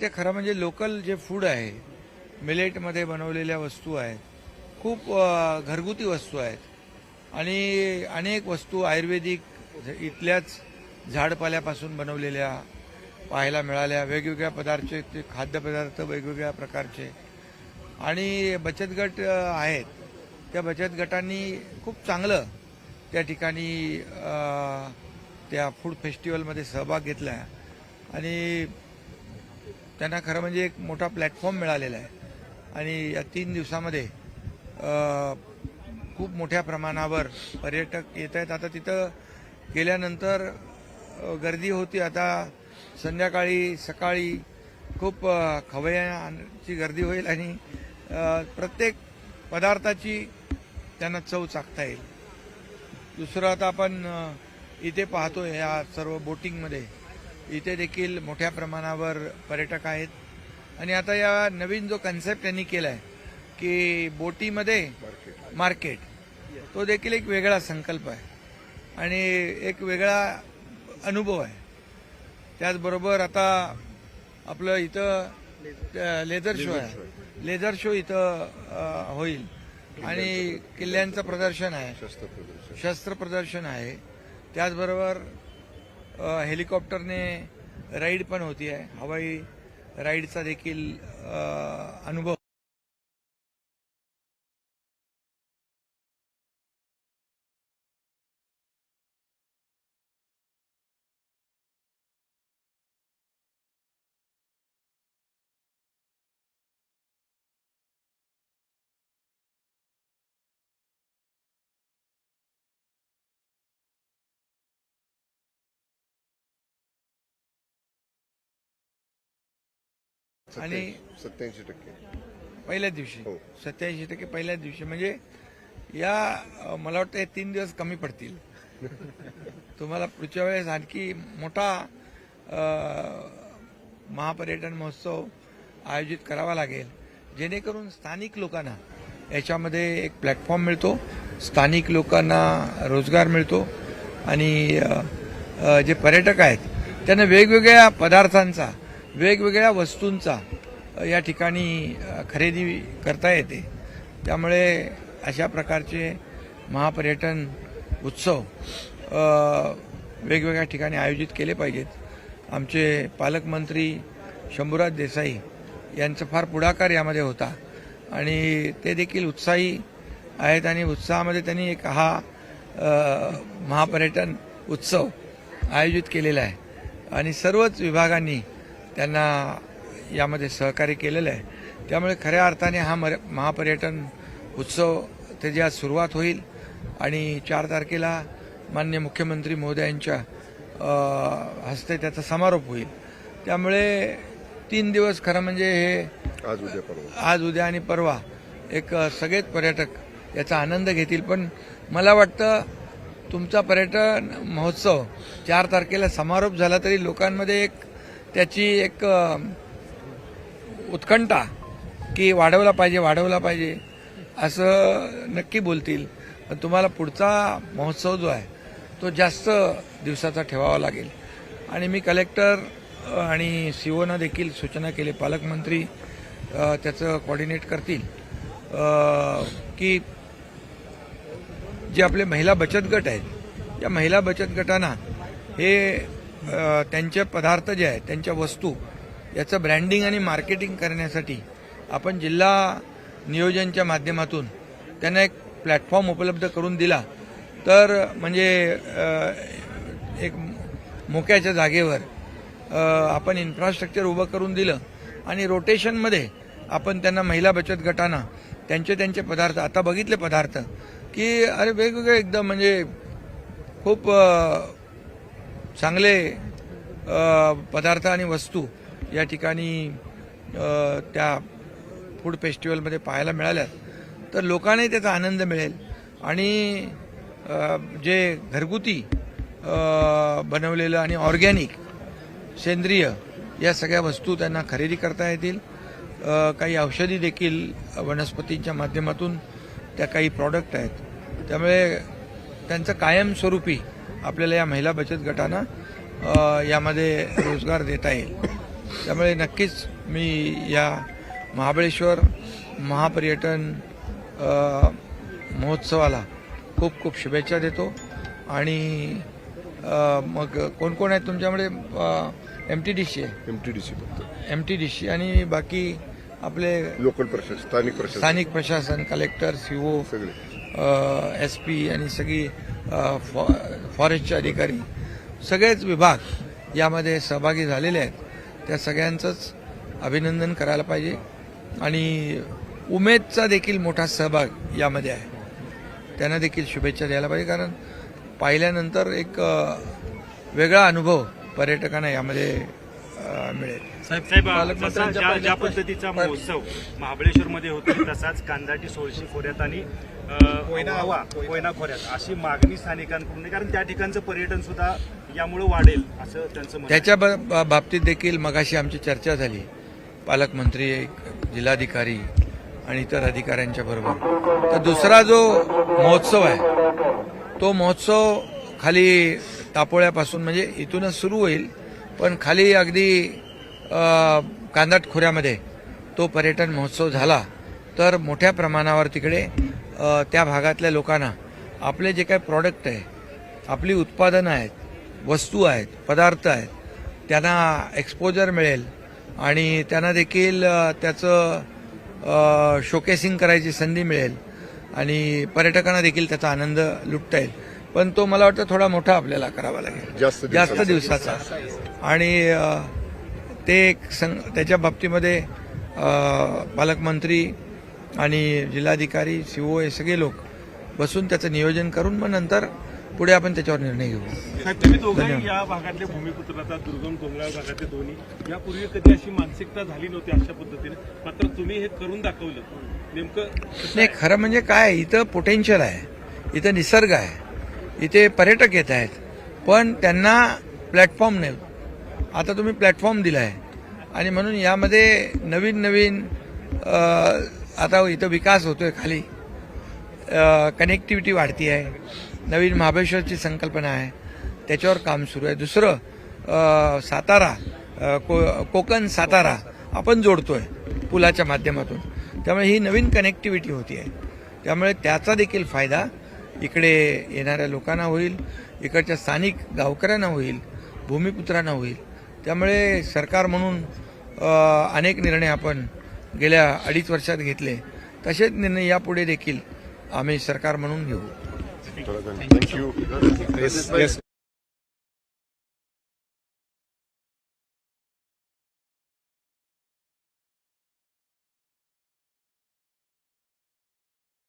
ते खरं म्हणजे लोकल जे फूड आहे मिलेटमध्ये बनवलेल्या वस्तू आहेत खूप घरगुती वस्तू आहेत. आणि अनेक वस्तू आयुर्वेदिक इथल्याच झाडपाल्यापासून बनवलेल्या पाहायला मिळाल्या. वेगवेगळ्या पदार्थचे ते खाद्यपदार्थ वेगवेगळ्या प्रकारचे. आणि बचत गट आहेत. त्या बचत गटांनी खूप चांगलं त्या ठिकाणी त्या फूड फेस्टिवलमध्ये सहभाग घेतला. आणि त्यांना खरं म्हणजे एक मोठा प्लॅटफॉर्म मिळालेला आहे. आणि या तीन दिवसामध्ये खूप मोठ्या प्रमाणावर पर्यटक येत आहेत. आता तिथं गेल्यानंतर गर्दी होती. आता संध्याकाळी सकाळी खूप अ, गर्दी होईल आणि प्रत्येक पदार्थाची त्यांना चव चाकता येईल. दुसरं आता आपण इथे पाहतो या सर्व बोटिंगमध्ये इथे देखील मोठ्या प्रमाणावर पर्यटक आहेत. आणि आता या नवीन जो कन्सेप्ट त्यांनी केला आहे की बोटीमध्ये मार्केट तो देखील एक वेगळा संकल्प आहे. आणि एक वेगळा अनुभव आहे. त्याचबरोबर आता आपलं इथं लेझर शो आहे. लेझर शो इथं होईल. आणि किल्ल्यांचं प्रदर्शन आहे. शस्त्र प्रदर्शन आहे. त्याचबरोबर हेलिकॉप्टरने राईड पण होती आहे हवाई राईडचा देखील अनुभव आणि सत्याऐंशी टक्के. पहिल्याच दिवशी हो. सत्याऐंशी टक्के पहिल्याच दिवशी. म्हणजे या मला वाटतं हे तीन दिवस कमी पडतील. तुम्हाला पुढच्या वेळेस आणखी मोठा महापर्यटन महोत्सव आयोजित करावा लागेल. जेणेकरून स्थानिक लोकांना याच्यामध्ये एक प्लॅटफॉर्म मिळतो. स्थानिक लोकांना रोजगार मिळतो. आणि जे पर्यटक आहेत त्यांना वेगवेगळ्या पदार्थांचा वेगवेगळ्या वस्तूंचा या ठिकाणी खरेदी करता येते. त्यामुळे अशा प्रकारचे महापर्यटन उत्सव वेगवेगळ्या ठिकाणी आयोजित केले पाहिजेत. आमचे पालकमंत्री शंभूराज देसाई यांचा फार पुढाकार यामध्ये होता आणि ते देखील उत्साही आहेत आणि उत्साहामध्ये त्यांनी एक हा महापर्यटन उत्सव आयोजित केलेला आहे. आणि सर्वच विभागांनी त्यांना यामध्ये सहकार्य केलेलं आहे. त्यामुळे खऱ्या अर्थाने हा मर महापर्यटन उत्सव त्याची आज सुरुवात होईल आणि चार तारखेला मान्य मुख्यमंत्री महोदयांच्या हस्ते त्याचा समारोप होईल. त्यामुळे तीन दिवस खरं म्हणजे हे आज उद्या परवा. आज उद्या आणि परवा एक सगळेच पर्यटक याचा आनंद घेतील. पण मला वाटतं तुमचा पर्यटन महोत्सव चार तारखेला समारोप झाला तरी लोकांमध्ये एक त्याची एक उत्कंठा की वाढवला पाहिजे वाढवला पाहिजे असं नक्की बोलतील. पण तुम्हाला पुढचा महोत्सव जो आहे तो जास्त दिवसाचा ठेवावा लागेल. आणि मी कलेक्टर आणि सीओना देखील सूचना केली पालकमंत्री त्याचं कॉर्डिनेट करतील. की जे आपले महिला बचत गट आहेत या महिला बचत गटांना हे त्यांचे पदार्थ जे आहेत त्यांच्या वस्तू याचं ब्रँडिंग आणि मार्केटिंग करण्यासाठी आपण जिल्हा नियोजनच्या माध्यमातून त्यांना एक प्लॅटफॉर्म उपलब्ध करून दिला. तर म्हणजे एक मोक्याच्या जागेवर आपण इन्फ्रास्ट्रक्चर उभं करून दिलं आणि रोटेशनमध्ये आपण त्यांना महिला बचत गटांना त्यांचे त्यांचे पदार्थ आता बघितले पदार्थ की अरे वेगवेगळे एकदम म्हणजे खूप चांगले पदार्थ आणि वस्तू या ठिकाणी त्या फूड फेस्टिवलमध्ये पाहायला मिळाल्यात. तर लोकांनाही त्याचा आनंद मिळेल. आणि जे घरगुती बनवलेलं आणि ऑर्गॅनिक सेंद्रिय या सगळ्या वस्तू त्यांना खरेदी करता येतील. काही औषधी देखील वनस्पतींच्या माध्यमातून त्या काही प्रॉडक्ट आहेत. त्यामुळे त्यांचं कायमस्वरूपी आपल्याला या महिला बचत गटांना यामध्ये रोजगार देता येईल. त्यामुळे नक्कीच मी या महाबळेश्वर महापर्यटन महोत्सवाला खूप खूप शुभेच्छा देतो. आणि मग कोण कोण आहेत तुमच्याकडे एम टी डी सी आहे. एम टी डी सी फक्त. एम टी डी सी आणि बाकी आपले लोकल प्रशासन स्थानिक प्रशासन. स्थानिक प्रशासन कलेक्टर सीओ सगळे. एस पी आणि सगळी फॉ- फॉरेस्टचे अधिकारी सगळेच विभाग यामध्ये सहभागी झालेले आहेत. त्या सगळ्यांचंच अभिनंदन करायला पाहिजे. आणि उमेदचा देखील मोठा सहभाग यामध्ये आहे. त्यांना देखील शुभेच्छा द्यायला पाहिजे कारण पाहिल्यानंतर एक वेगळा अनुभव पर्यटकांना यामध्ये मिळेल. साहेब साहेब जसा ज्या ज्या पद्धतीचा महोत्सव महाबळेश्वरमध्ये होतो तसाच कांदाटी सोळशी खोऱ्यात आणि अ, वावा, कोयना खोऱ्यात. अशी मागणी स्थानिकांकडून आहे. कारण त्या ठिकाणचं पर्यटन सुद्धा यामुळे वाढेल असं त्यांचं. त्याच्या ब- ब- बाबतीत देखील मगाशी आमची चर्चा झाली. पालकमंत्री जिल्हाधिकारी आणि इतर अधिकाऱ्यांच्या बरोबर. तर दुसरा जो महोत्सव आहे तो महोत्सव खाली टापोळ्यापासून म्हणजे इथूनच सुरू होईल. पण खाली अगदी कांदाट खोऱ्यामध्ये तो पर्यटन महोत्सव झाला तर मोठ्या प्रमाणावर तिकडे त्या भागातल्या लोकांना आपले जे काही प्रॉडक्ट आहे आपली उत्पादनं आहेत वस्तू आहेत पदार्थ आहेत त्यांना एक्सपोजर मिळेल आणि त्यांना देखील त्याचं शोकेसिंग करायची संधी मिळेल आणि पर्यटकांना देखील त्याचा आनंद लुटता येईल. पण तो मला वाटतं थोडा मोठा आपल्याला करावा लागेल. जास्त जास्त दिवसाचा. आणि ते एक संग त्याच्या बाबतीमध्ये पालकमंत्री आणि जिल्हाधिकारी सीओ हे सगळे लोक बसून त्याचं नियोजन करून मग नंतर पुढे आपण त्याच्यावर निर्णय घेऊ. या भागातले भूमिपुत्र आता दुर्गम डोंगराळ भागातले दोन्ही यापूर्वी कधी अशी मानसिकता झाली नव्हती अशा पद्धतीने? मात्र तुम्ही हे करून दाखवलं. नेमकं नाही खरं म्हणजे काय इथं पोटेन्शियल आहे इथं निसर्ग आहे इथे पर्यटक येत आहेत पण त्यांना प्लॅटफॉर्म नाही. आता तुम्ही प्लॅटफॉर्म दिला आहे आणि म्हणून यामध्ये नवीन नवीन आता इथं विकास होतोय खाली. कनेक्टिव्हिटी वाढती आहे. नवीन महाबळेश्वरची संकल्पना आहे. त्याच्यावर काम सुरू आहे. दुसरं सातारा को कोकण सातारा आपण जोडतोय पुलाच्या माध्यमातून. त्यामुळे ही नवीन कनेक्टिव्हिटी होती आहे. त्यामुळे त्याचा देखील फायदा इकडे येणाऱ्या लोकांना होईल इकडच्या स्थानिक गावकऱ्यांना होईल भूमिपुत्रांना होईल. त्यामुळे सरकार म्हणून अनेक निर्णय आपण गेल्या अडीच वर्षात घेतले. तसेच निर्णय यापुढे देखील आम्ही सरकार म्हणून घेऊ. थँक्यू